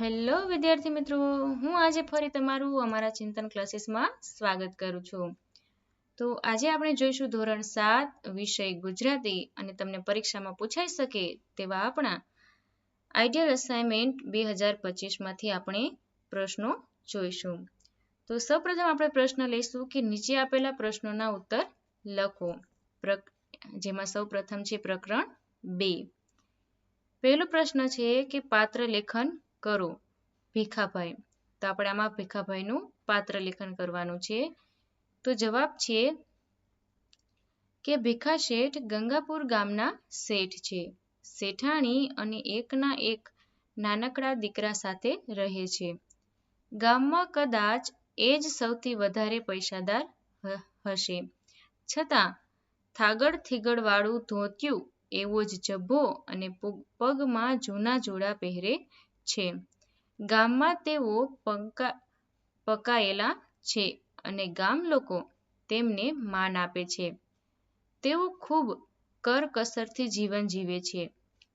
Hello, વિદ્યાર્થી મિત્રો. હું આજે ફરી તમારું અમારા ચિંતન ક્લાસીસમાં સ્વાગત કરું છું. તો આજે આપણે જોઈશું ધોરણ સાત, વિષય ગુજરાતી અને તમને પરીક્ષામાં પૂછાઈ શકે તેવા આપણા આઈડિયલ અસાઇનમેન્ટ બે હજાર પચીસમાંથી આપણે પ્રશ્નો જોઈશું. તો સૌપ્રથમ આપણે પ્રશ્ન લઈશું કે નીચે આપેલા પ્રશ્નોના ઉત્તર લખો. જેમાં સૌપ્રથમ છે પ્રકરણ બે. પહેલો પ્રશ્ન છે કે પાત્ર લેખન કરો, ભીખાભાઈ. તો આપણે આમાં ભીખાભાઈનું પાત્ર લેખન કરવાનું છે. તો જવાબ છે કે ભીખા શેઠ ગંગાપુર ગામના શેઠ છે. શેઠાણી અને એકના એક નાનકડા દીકરા સાથે રહે છે. ગામમાં કદાચ એ જ સૌથી વધારે પૈસાદાર હશે. છતાં થાગડ થીગડવાળું ધોતિયું એવો જ જબ્બો અને પગમાં જૂના જોડા પહેરે છે. ગામમાં તેઓ પકાયેલા છે અને ગામ લોકો તેમને માન આપે છે. તેઓ ખૂબ કરકસરથી જીવન જીવે છે.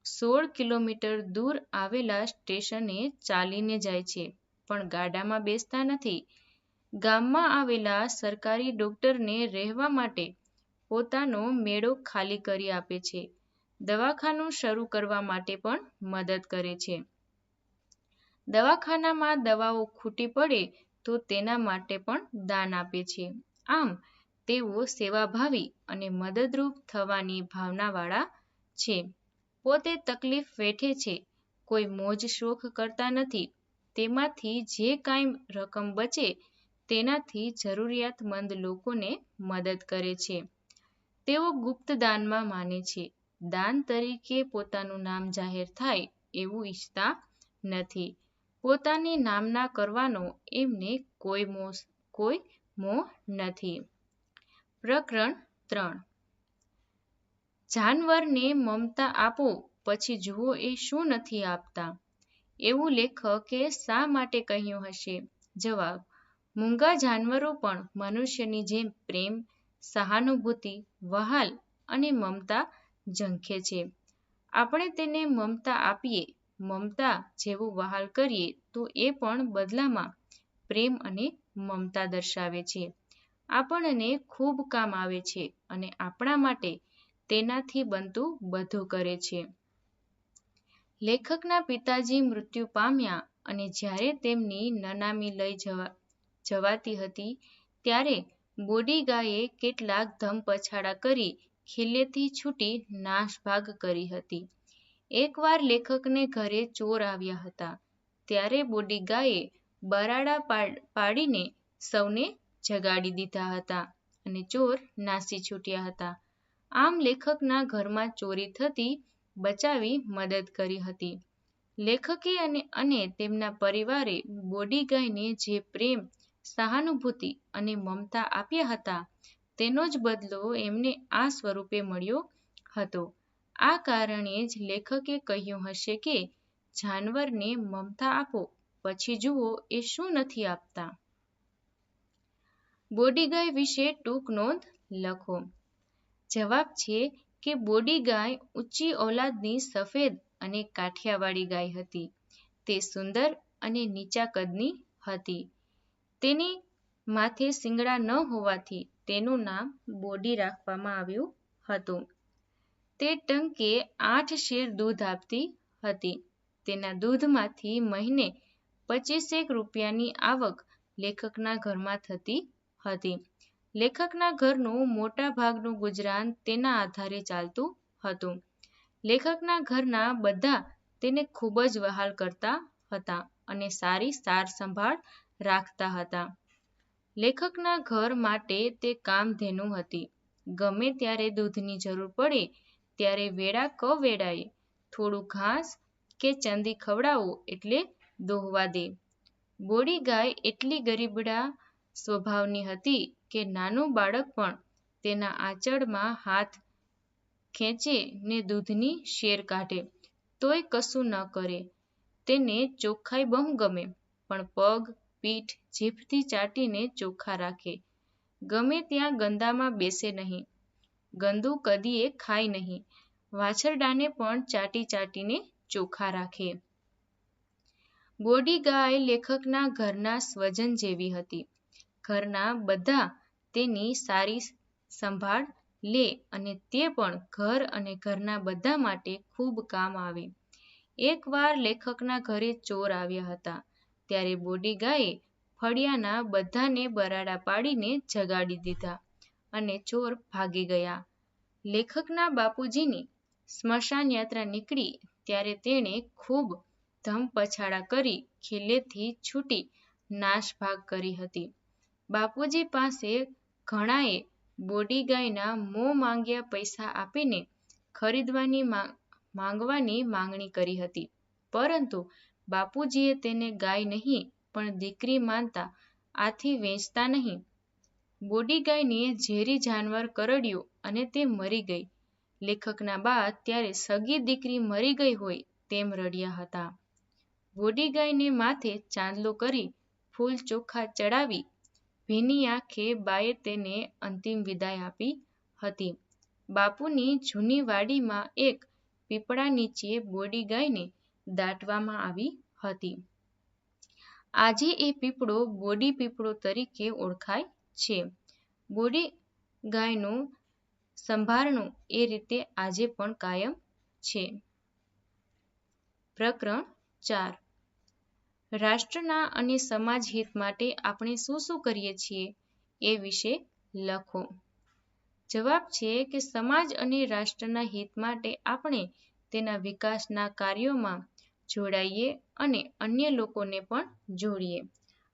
સોળ કિલોમીટર દૂર આવેલા સ્ટેશને ચાલીને જાય છે, પણ ગાડામાં બેસતા નથી. ગામમાં આવેલા સરકારી ડોક્ટરને રહેવા માટે પોતાનો મેળો ખાલી કરી આપે છે. દવાખાનું શરૂ કરવા માટે પણ મદદ કરે છે. દવાખાનામાં દવાઓ ખૂટી પડે તો તેના માટે પણ દાન આપે છે. આમ, તેઓ સેવાભાવી અને મદદરૂપ થવાની ભાવનાવાળા છે. પોતે તકલીફ વેઠે છે. કોઈ મોજ શોખ કરતા નથી. તેમાંથી જે કાંઈ રકમ બચે, તેનાથી જરૂરિયાતમંદ લોકોને મદદ કરે છે. તેઓ ગુપ્ત દાનમાં માને છે. દાન તરીકે પોતાનું નામ જાહેર થાય એવું ઈચ્છતા નથી. પોતાની નામના કરવાનો એમને કોઈ મોહ કોઈ મોહ નથી. પ્રકરણ ત્રણ. જાનવરને મમતા આપો, પછી જુઓ એ શું નથી આપતા. એવું લેખકે શા માટે કહ્યું હશે? જવાબ, મૂંગા જાનવરો પણ મનુષ્યની જેમ પ્રેમ, સહાનુભૂતિ, વહાલ અને મમતા ઝંખે છે. આપણે તેને મમતા આપીએ મમતા જેવું વહાલ કરીએ તો એ પણ બદલામાં પ્રેમ અને મમતા દર્શાવે છે. આપણને ખૂબ કામ આવે છે અને આપણા માટે તેનાથી બનતું બધું કરે છે. લેખકના પિતાજી મૃત્યુ પામ્યા અને જ્યારે તેમની નનામી લઈ જવા, જવાતી હતી ત્યારે બોડીગાએ કેટલાક ધમપછાડા કરી ખીલ્લેથી છૂટી નાસભાગ કરી હતી. એકવાર લેખકને ઘરે ચોર આવ્યા હતા. ત્યારે બોડીગાએ બરાડા પાડીને સૌને જગાડી દીધા હતા અને ચોર નાસી છૂટ્યા હતા. આમ લેખકના ઘરમાં ચોરી થતી બચાવી મદદ કરી હતી. લેખકે અને અને તેમના પરિવારે બોડીગાયને જે પ્રેમ, સહાનુભૂતિ અને મમતા આપ્યા હતા, તેનો જ બદલો એમને આ સ્વરૂપે મળ્યો હતો. આ કારણે જ લેખકે કહ્યું હશે કે, જાનવરને મમતા આપો, પછી જુઓ એ શું નથી આપતા. બોડીગાય વિશે ટૂંક નોંધ લખો. જવાબ છે કે બોડીગાય ઊંચી ઓલાદની સફેદ અને કાઠિયાવાડી ગાય હતી. તે સુંદર અને નીચા કદની હતી. તેની માથે શિંગડા ન હોવાથી તેનું નામ બોડી રાખવામાં આવ્યું હતું. તે ટંકે આઠ શેર દૂધ આપતી હતી. તેના દૂધમાંથી મહિને પચીસેક રૂપિયાની આવક લેખકના ઘરમાં થતી હતી. લેખકના ઘરનું મોટા ભાગનું ગુજરાન તેના આધારે ચાલતું હતું. લેખકના ઘરના બધા તેને ખૂબ જ વહાલ કરતા હતા અને સારી સાર સંભાળ રાખતા હતા. લેખકના ઘર માટે તે કામધેનુ હતી. ગમે ત્યારે દૂધની જરૂર પડે ત્યારે વેળા ક વેળાએ થોડું ઘાસ કે ચંદી ખવડાવો એટલે દોહવા દે. બોડી ગાય એટલી ગરીબડા સ્વભાવની હતી કે નાનું બાળક પણ તેના આંચળમાં હાથ ખેંચે ને દૂધની શેર કાઢે. તોય કશું ન કરે. તેને ચોખ્ખાઈ બહુ ગમે, પણ પગ, પીઠ, જીભથી ચાટીને ચોખ્ખા રાખે. ગમે ત્યાં ગંદામાં બેસે નહીં. ગંદુ કદીએ ખાય નહીં વાછરડાને પણ ચાટી ચાટીને ચોખ્ખા રાખે બોડી ગાય લેખકના ઘરના સ્વજન જેવી હતી. ઘરના બધા તેની સારી સંભાળ લે અને તે પણ ઘર અને ઘરના બધા માટે ખૂબ કામ આવે. એકવાર લેખકના ઘરે ચોર આવ્યા હતા, ત્યારે બોડી ગાયે ફળિયાના બધાને બરાડા પાડીને જગાડી દીધા અને ચોર ભાગી ગયા. લેખકના બાપુજીની સ્મશાન યાત્રા નીકળી ત્યારે તેણે ખૂબ ધમપછાડા કરી કિલ્લેથી છૂટી નાસભાગ કરી હતી. બાપુજી પાસે ઘણાએ બોડી ગાયના મોં માંગ્યા પૈસા આપીને ખરીદવાની માંગવાની માંગણી કરી હતી પરંતુ બાપુજીએ તેને ગાય નહીં, પણ દીકરી માનતા આથી વેચતા નહીં. બોડી ગાયને ઝેરી જાનવર કરડ્યું અને તે મરી ગઈ. લેખકના બા ત્યારે સગી દીકરી મરી ગઈ હોય તેમ રડ્યા હતા. બોડી ગાયને માથે ચાંદલો કરી ફૂલ ચોખા ચડાવી ભીની આંખે બાએ તેને અંતિમ વિદાય આપી હતી. બાપુની જૂની વાડીમાં એક પીપળા નીચે બોડી ગાયને દાટવામાં આવી હતી. આજે એ પીપળો બોડી પીપળો તરીકે ઓળખાય છે. બોડી ગાયનું સંભારણું એ રીતે આજે પણ કાયમ છે. પ્રકરણ ચાર રાષ્ટ્રના અને સમાજ હિત માટે આપણે શું શું કરીએ છીએ એ વિશે લખો. જવાબ છે કે સમાજ અને રાષ્ટ્રના હિત માટે આપણે તેના વિકાસના કાર્યોમાં જોડાઈએ અને અન્ય લોકોને પણ જોડીએ.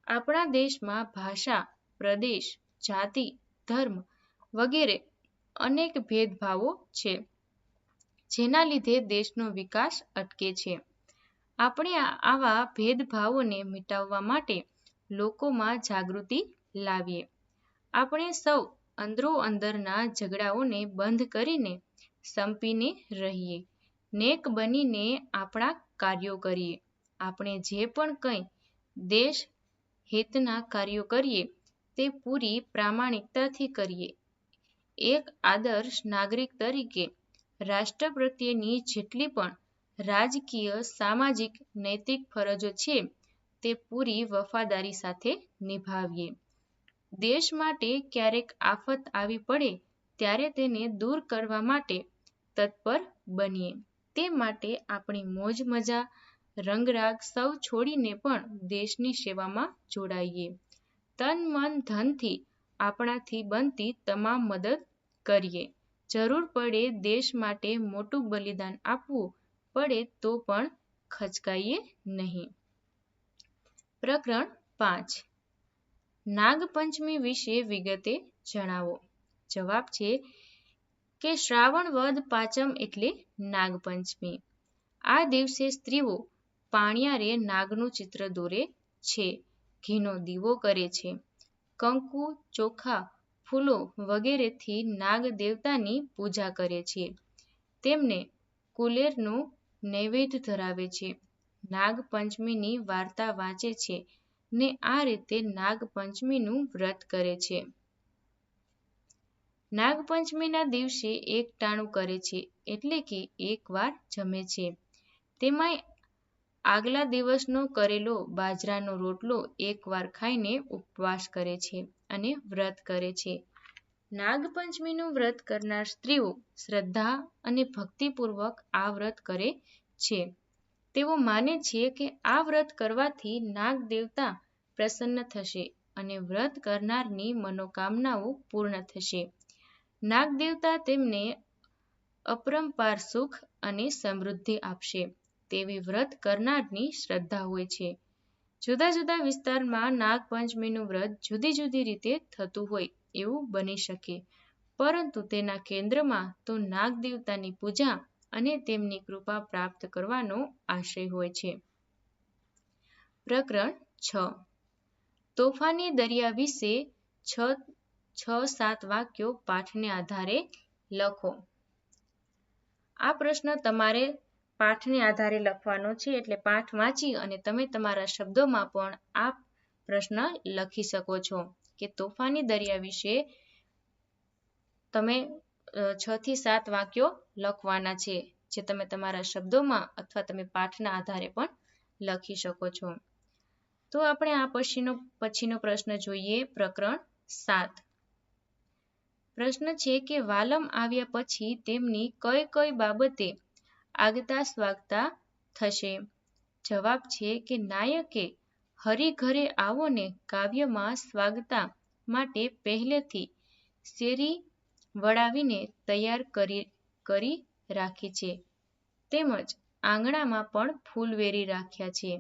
આપણા દેશમાં ભાષા, પ્રદેશ, જાતિ, ધર્મ વગેરે અનેક ભેદભાવો છે જેના લીધે દેશનો વિકાસ અટકે છે. આપણે આવા ભેદભાવોને મિટાવવા માટે લોકોમાં જાગૃતિ લાવીએ. આપણે સૌ અંદરોઅંદરના ઝઘડાઓને બંધ કરીને સંપીને રહીએ. નેક બનીને આપણા કાર્યો કરીએ. આપણે જે પણ કંઈ દેશ હિતના કાર્યો કરીએ તે પૂરી પ્રામાણિકતાથી કરીએ. એક આદર્શ નાગરિક તરીકે રાષ્ટ્ર પ્રત્યેની જેટલી પણ રાજકીય, સામાજિક, નૈતિક ફરજો છે તે પૂરી વફાદારી સાથે નિભાવીએ. દેશ માટે ક્યારેક આફત આવી પડે ત્યારે તેને દૂર કરવા માટે તત્પર બનીએ. તે માટે આપણી મોજ મજા, રંગરાગ સૌ છોડીને પણ દેશની સેવામાં જોડાઈએ. તન મન ધનથી આપણાથી બનતી તમામ મદદ કરીએ. જરૂર પડે દેશ માટે મોટું બલિદાન આપવું પડે તો પણ ખચકાઈએ નહીં. પ્રકરણ પાંચ નાગપંચમી વિશે વિગતે જણાવો. જવાબ છે કે શ્રાવણ વદ પાંચમ એટલે નાગપંચમી. આ દિવસે સ્ત્રીઓ પાણિયારે નાગનું ચિત્ર દોરે છે, ઘીનો દીવો કરે છે, કંકુ, ચોખા, ફૂલો વગેરેથી નાગ દેવતાની પૂજા કરે છે, તેમને કુલેરનું નૈવેદ્ય ધરાવે છે, નાગપંચમીની વાર્તા વાંચે છે ને આ રીતે નાગપંચમીનું વ્રત કરે છે. નાગપંચમીના દિવસે એક ટાણું કરે છે એટલે કે એક વાર જમે છે. તેમાંય આગલા દિવસનો કરેલો બાજરાનો રોટલો એકવાર ખાઈને ઉપવાસ કરે છે અને વ્રત કરે છે. નાગપંચમીનું વ્રત કરનાર સ્ત્રીઓ શ્રદ્ધા અને ભક્તિપૂર્વક આ વ્રત કરે છે. તેઓ માને છે કે આ વ્રત કરવાથી નાગ દેવતા પ્રસન્ન થશે અને વ્રત કરનારની મનોકામનાઓ પૂર્ણ થશે. નાગ દેવતા તેમને અપરંપાર સુખ અને સમૃદ્ધિ આપશે તેવી વ્રત કરનારની શ્રદ્ધા હોય છે. જુદા જુદા વિસ્તારમાં નાગપંચમીનું વ્રત જુદી જુદી રીતે થતું હોય એવું બની શકે પરંતુ તેના કેન્દ્રમાં તો નાગ દેવતાની પૂજા અને તેમની કૃપા પ્રાપ્ત કરવાનો આશય હોય છે. પ્રકરણ છ તોફાની દરિયા વિશે છ છ સાત વાક્યો પાઠને આધારે લખો. આ પ્રશ્ન તમારે પાઠને આધારે લખવાનો છે એટલે પાઠ વાંચી અને તમે તમારા શબ્દોમાં પણ આ પ્રશ્ન લખી શકો છો કે તોફાની દરિયા વિશે તમે છ થી સાત વાક્યો લખવાના છે, જે તમે તમારા શબ્દોમાં અથવા તમે પાઠના આધારે પણ લખી શકો છો. તો આપણે આ પછીનો પછીનો પ્રશ્ન જોઈએ, પ્રકરણ સાત. પ્રશ્ન છે કે વાલમ આવ્યા પછી તેમની કઈ કઈ બાબતે આગતા સ્વાગતા થશે. જવાબ છે કે નાયકે હરિઘરે આવો ને કાવ્યમાં સ્વાગતા માટે પહેલેથી શેરી વળાવીને તૈયાર કરી કરી રાખી છે. તેમજ આંગણામાં પણ ફૂલ વેરી રાખ્યા છે.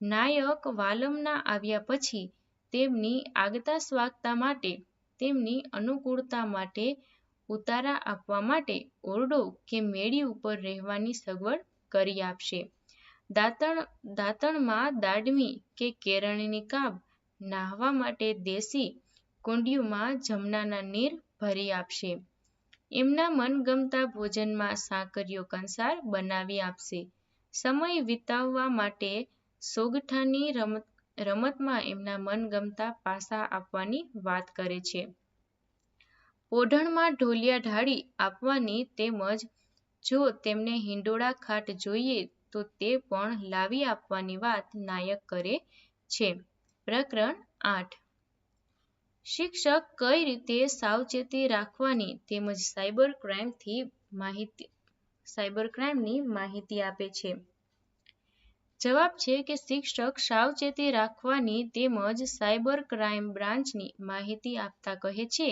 નાયક વાલમના આવ્યા પછી તેમની આગતા સ્વાગતા માટે તેમની અનુકૂળતા માટે ઉતારા આપવા માટે ઓરડો કે મેડી ઉપર રહેવાની સગવડ કરી આપશે. દાંતણ, દાંતણમાં દાડમી કે કેળવણી કાબ નાહવા માટે દેશી કુંડીયુંમાં જમનાના નીર ભરી આપશે. એમના મનગમતા ભોજનમાં સાકરીયો કંસાર બનાવી આપશે. સમય વિતાવવા માટે સોગઠાની રમત રમતમાં એમના મનગમતા પાસા આપવાની વાત કરે છે. ઓઢણમાં ઢોલિયા ઢાળી આપવાની તેમજ જો તેમને હિંડોળા ખાટ જોઈએ તો તે પણ લાવી આપવાની વાત નાયક કરે છે. પ્રકરણ આઠ. શિક્ષક કઈ રીતે સાવચેતી રાખવાની તેમજ સાયબર ક્રાઇમથી માહિતી સાયબર ક્રાઇમની માહિતી આપે છે? જવાબ છે કે શિક્ષક સાવચેતી રાખવાની તેમજ સાયબર ક્રાઇમ બ્રાન્ચની માહિતી આપતા કહે છે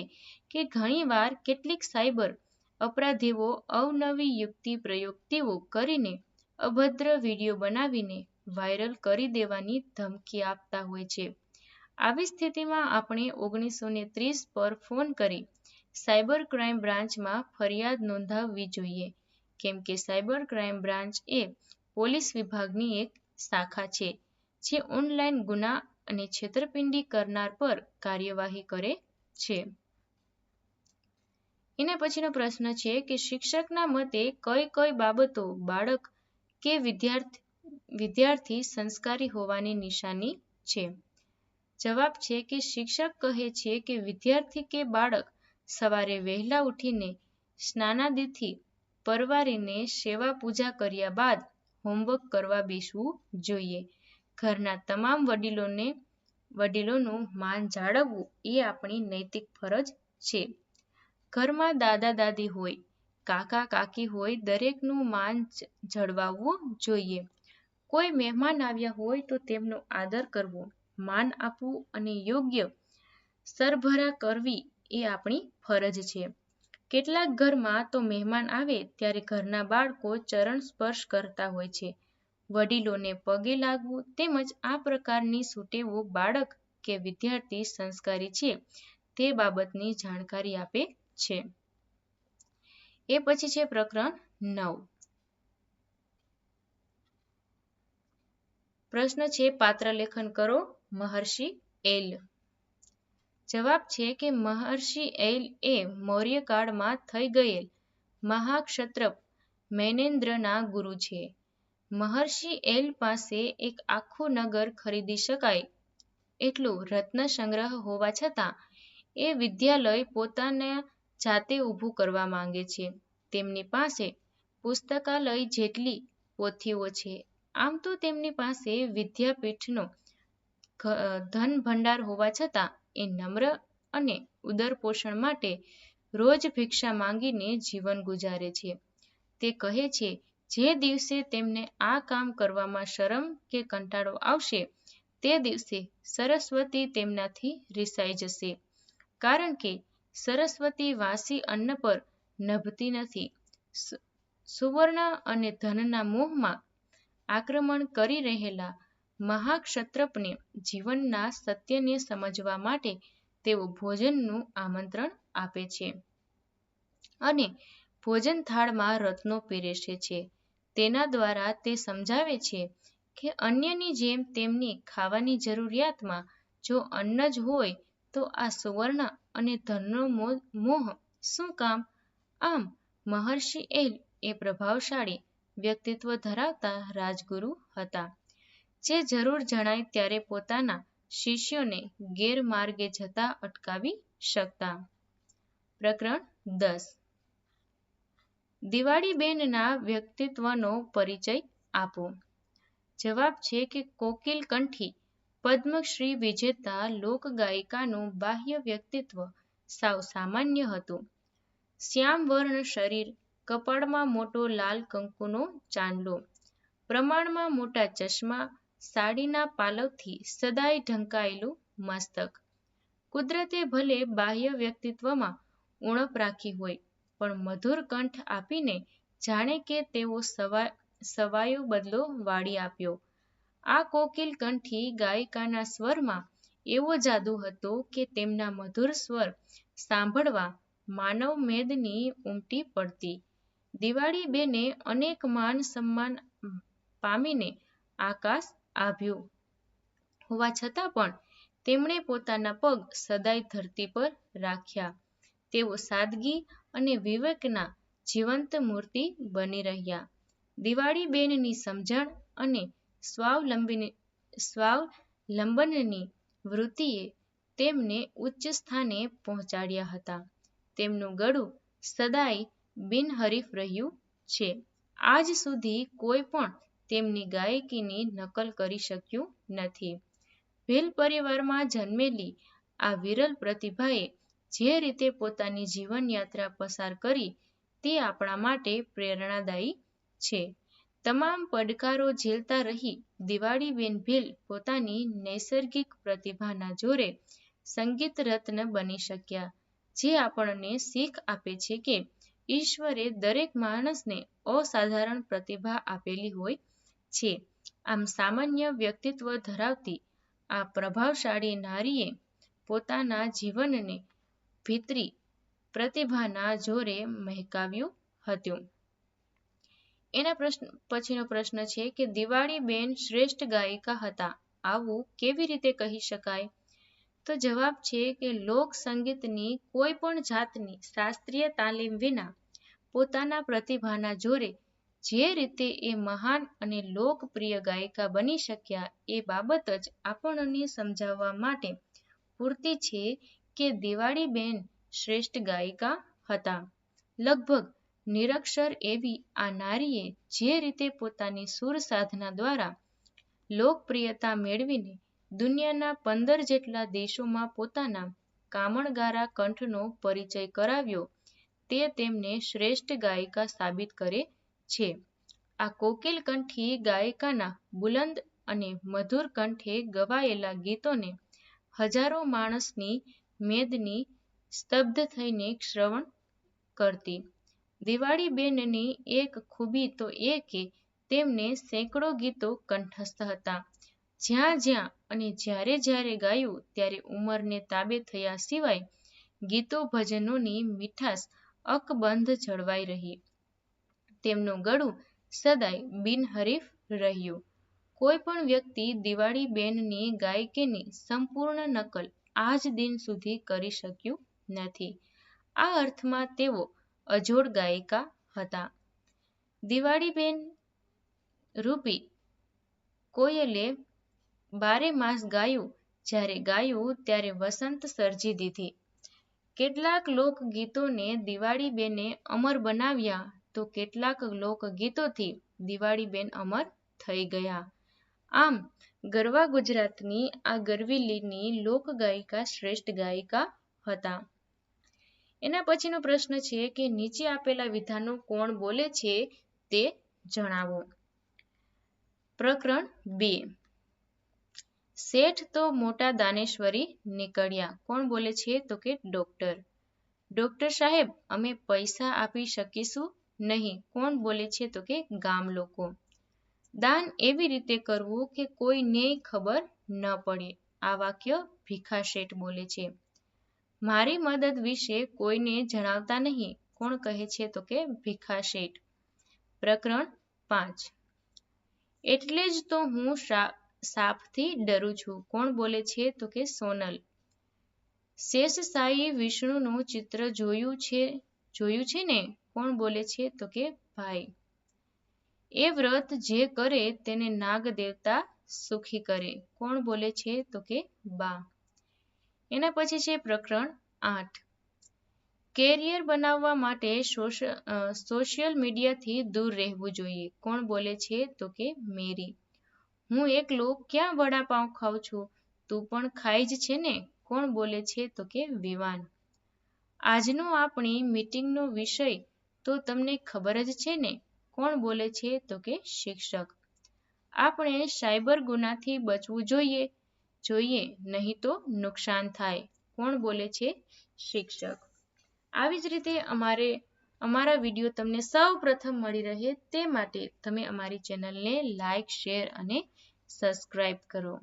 કે ઘણીવાર કેટલીક સાયબર અપરાધીઓ અવનવી યુક્તિ પ્રયુક્તિઓ કરીને અભદ્ર વીડિયો બનાવીને વાયરલ કરી દેવાની ધમકી આપતા હોય છે. આવી સ્થિતિમાં આપણે ઓગણીસો ને ત્રીસ પર ફોન કરી સાયબર ક્રાઇમ બ્રાન્ચમાં ફરિયાદ નોંધાવવી જોઈએ. કેમ કે સાયબર ક્રાઇમ બ્રાન્ચ એ પોલીસ વિભાગની એક શાખા છે, જે ઓનલાઈન ગુના અને છેતરપિંડી કરનાર પર કાર્યવાહી કરે છે. એના પછીનો પ્રશ્ન છે કે શિક્ષકના મતે કઈ કઈ બાબતો બાળક કે વિદ્યાર્થી વિદ્યાર્થી સંસ્કારી હોવાની નિશાની છે? જવાબ છે કે શિક્ષક કહે છે કે વિદ્યાર્થી કે બાળક સવારે વહેલા ઉઠીને સ્નાનાદિથી પરવારીને સેવા પૂજા કર્યા બાદ હોમવર્ક કરવા બેસવું જોઈએ. ઘરના તમામ વડીલોને, વડીલોનું માન જાળવવું એ આપણી નૈતિક ફરજ છે. ઘરમાં દાદા દાદી હોય, કાકા કાકી હોય, દરેકનું માન જળવાવવું જોઈએ. કોઈ મહેમાન આવ્યા હોય તો તેમનો આદર કરવો, માન આપવું અને યોગ્ય સરભરા કરવી એ આપણી ફરજ છે. કેટલાક ઘરમાં તો મહેમાન આવે ત્યારે ઘરના બાળકો ચરણ સ્પર્શ કરતા હોય છે. વડીલોને પગે લાગવું તેમજ આ પ્રકારની સુટેવો બાળક કે વિદ્યાર્થી સંસ્કારી છે તે બાબતની જાણકારી આપે છે. એ પછી છે પ્રકરણ નવ. પ્રશ્ન છે પાત્ર લેખન કરો, મહર્ષિ એલ. જવાબ છે કે મહર્ષિ એલ એ મૌર્યકાળમાં થઈ ગયેલ મહાક્ષત્રપ મૈનેન્દ્રના ગુરુ છે. મહર્ષિ એલ પાસે એક આખું નગર ખરીદી શકાય એટલું રત્ન સંગ્રહ હોવા છતાં એ વિદ્યાલય પોતાને જાતે ઊભું કરવા માંગે છે. તેમની પાસે પુસ્તકાલય જેટલી પોથીઓ છે. આમ તો તેમની પાસે વિદ્યાપીઠનો ધન ભંડાર હોવા છતાં એ નમ્ર અને ઉદરપોષણ માટે રોજ ભિક્ષા માંગીને જીવન ગુજારે છે. તે કહે છે, જે દિવસે તેમને આ કામ કરવામાં શરમ કે કંટાળો આવશે, તે દિવસે સરસ્વતી તેમનાથી રિસાઈ જશે. કારણ કે સરસ્વતી વાસી અન્ન પર નભતી નથી. સુવર્ણ અને ધનના મોહમાં આક્રમણ કરી રહેલા મહાક્ષત્રપને જીવનના સત્યને સમજવા માટે તેઓ ભોજનનું આમંત્રણ આપે છે. અને ભોજન થાળમાં રત્નો પીરસે છે. તેના દ્વારા તે સમજાવે છે કે અન્યની જેમ તેમની ખાવાની જરૂરિયાતમાં જો અન્ન જ હોય તો આ સુવર્ણ અને ધનનો મોહ શું કામ? આમ મહર્ષિ એલ એ પ્રભાવશાળી વ્યક્તિત્વ ધરાવતા રાજગુરુ હતા. જે જરૂર જણાય ત્યારે પોતાના શિષ્યોને ગેરમાર્ગે જતા અટકાવી શકતા. પ્રકરણ દસ. દિવાળીબેનના વ્યક્તિત્વનો પરિચય આપો. જવાબ છે કે કોકિલ કંઠી પદ્મશ્રી વિજેતા લોકગાયિકાનું બાહ્ય વ્યક્તિત્વ સાવ સામાન્ય હતું. શ્યામ વર્ણ શરીર, કપાળમાં મોટો લાલ કંકુનો ચાંદલો, પ્રમાણમાં મોટા ચશ્મા, સાડીના પાલવથી સદાય ઢંકાયેલું મસ્તક. કુદરતે ભલે બાહ્ય વ્યક્તિત્વમાં ઉણપ રાખી હોય, પણ મધુર કંઠ આપીને જાણે કે તેઓ સવાયો બદલો વાળી આપ્યો. આ કોકિલ કંઠી ગાયિકાના સ્વરમાં એવો જાદુ હતો કે તેમના મધુર સ્વર સાંભળવા માનવ મેદની ઉમટી પડતી. દિવાળી બેને અનેક માન સન્માન પામીને આકાશ આંબ્યું હોવા છતાં પણ તેમણે પોતાના પગ સદાય ધરતી પર રાખ્યા. તેઓ સાદગી અને વિવેકના જીવંત મૂર્તિ બની રહ્યા. દિવાળીબેનની સમજણ અને સ્વાવલંબનની વૃત્તિએ તેમને ઉચ્ચ સ્થાને પહોંચાડ્યા હતા. તેમનું ગળું સદાય બિનહરીફ રહ્યું છે. આજ સુધી કોઈ પણ તેમની ગાયકીની નકલ કરી શક્યું નથી. ભીલ પરિવારમાં જન્મેલી આ વિરલ પ્રતિભાએ જે રીતે પોતાની જીવનયાત્રા પસાર કરી તે આપણા માટે પ્રેરણાદાયી છે. તમામ પડકારો ઝીલતા રહી દિવાળીબેન ભીલ પોતાની નૈસર્ગિક પ્રતિભાના જોરે સંગીતરત્ન બની શક્યા, જે આપણને શીખ આપે છે કે ઈશ્વરે દરેક માણસને અસાધારણ પ્રતિભા આપેલી હોય છે. આમ સામાન્ય વ્યક્તિત્વ ધરાવતી આ પ્રભાવશાળી નારીએ પોતાના જીવનને ભીતરી પ્રતિભાના જોરે મહેકાવ્યું હતું. એના પછીનો પ્રશ્ન છે કે દિવાળીબેન શ્રેષ્ઠ ગાયિકા હતા આવું કેવી રીતે કહી શકાય? તો જવાબ છે કે લોક સંગીતની કોઈ પણ જાતની શાસ્ત્રીય તાલીમ વિના પોતાના પ્રતિભાના જોરે જે રીતે એ મહાન અને લોકપ્રિય ગાયિકા બની શક્યા એ બાબત જ આપણને સમજાવવા માટે પૂરતી છે કે દિવાળીબેન શ્રેષ્ઠ ગાયિકા હતા. લગભગ નિરક્ષર એવી આ નારીએ જે રીતે પોતાની સુરસાધના દ્વારા લોકપ્રિયતા મેળવીને દુનિયાના પંદર જેટલા દેશોમાં પોતાના કામણગારા કંઠનો પરિચય કરાવ્યો, તે તેમને શ્રેષ્ઠ ગાયિકા સાબિત કરે છે. આ કોકિલ કંઠી ગાયિકાના બુલંદ અને મધુર કંઠે ગવાયેલા ગીતોને હજારો માણસની મેદની સ્તબ્ધ થઈને શ્રવણ કરતી. દિવાળીબેનની એક ખૂબી તો એ કે તેમને સેંકડો ગીતો કંઠસ્થ હતા. જ્યાં જ્યાં અને જ્યારે જ્યારે ગાયું ત્યારે ઉંમરને તાબે થયા સિવાય ગીતો ભજનોની મીઠાશ અકબંધ જળવાઈ રહી. તેમનું ગળું સદાય બિનહરીફ રહ્યું. કોઈ પણ વ્યક્તિ દિવાળીબેનની ગાયકીની સંપૂર્ણ નકલ આજ દિન સુધી કરી શક્યું નથી. આ અર્થમાં તેઓ અજોડ ગાયિકા હતા. દિવાળીબેન રૂપી કોયલે બારેમાસ ગાયું, જ્યારે ગાયું ત્યારે વસંત સર્જી દીધી. કેટલાક લોકગીતોને દિવાળીબેને અમર બનાવ્યા તો કેટલાક લોકગીતોથી દિવાળીબેન અમર થઈ ગયા. આમ, ગરવા ગુજરાતની આ ગરવીલીની લોકગાયિકા શ્રેષ્ઠ ગાયિકા હતા. એના પછીનો પ્રશ્ન છે કે નીચે આપેલા વિધાનો કોણ બોલે છે તે જણાવો. પ્રકરણ બે શેઠ તો મોટા દાનેશ્વરી નીકળ્યા કોણ બોલે છે તો કે ડોક્ટર. ડોક્ટર સાહેબ, અમે પૈસા આપી શકીશું નહીં. કોણ બોલે છે તો કે ગામ લોકો. દાન એવી રીતે કરવું કે કોઈને ખબર ન પડે. આ વાક્ય ભીખા શેઠ બોલે છે. મારી મદદ વિશે કોઈને જણાવતા નહીં. કોણ કહે છે તો કે ભીખાશેઠ. પ્રકરણ પાંચ. એટલે જ તો હું સાપથી ડરું છું. કોણ બોલે છે તો કે સોનલ. શેષ સાઈ વિષ્ણુનું ચિત્ર જોયું છે જોયું છે ને? કોણ બોલે છે? તો કે ભાઈ. એ વ્રત જે કરે તેને નાગદેવતા સુખી કરે. કોણ બોલે છે? તો કે બા. એના પછી છે પ્રકરણ આઠ. કેરિયર બનાવવા માટે સોશિયલ મીડિયાથી દૂર રહેવું જોઈએ. કોણ બોલે છે? તો કે મેરી. હું એકલો ક્યાં વડાપાઉં ખાઉં છું? તું પણ ખાઈ જ છે ને? કોણ બોલે છે? તો કે વિવાન. આજનો આપણી મીટિંગનો વિષય તો તમને ખબર જ છે ને? કોણ બોલે છે? તો કે શિક્ષક. આપણે સાયબર ગુનાથી બચવું જોઈએ. જોઈએ, નહીં તો નુકસાન થાય. કોણ બોલે છે? શિક્ષક. આવી જ રીતે અમારે, અમારા વીડિયો તમને સૌપ્રથમ મળી રહે તે માટે તમે અમારી ચેનલને લાઇક શેર અને સબસ્ક્રાઇબ કરો.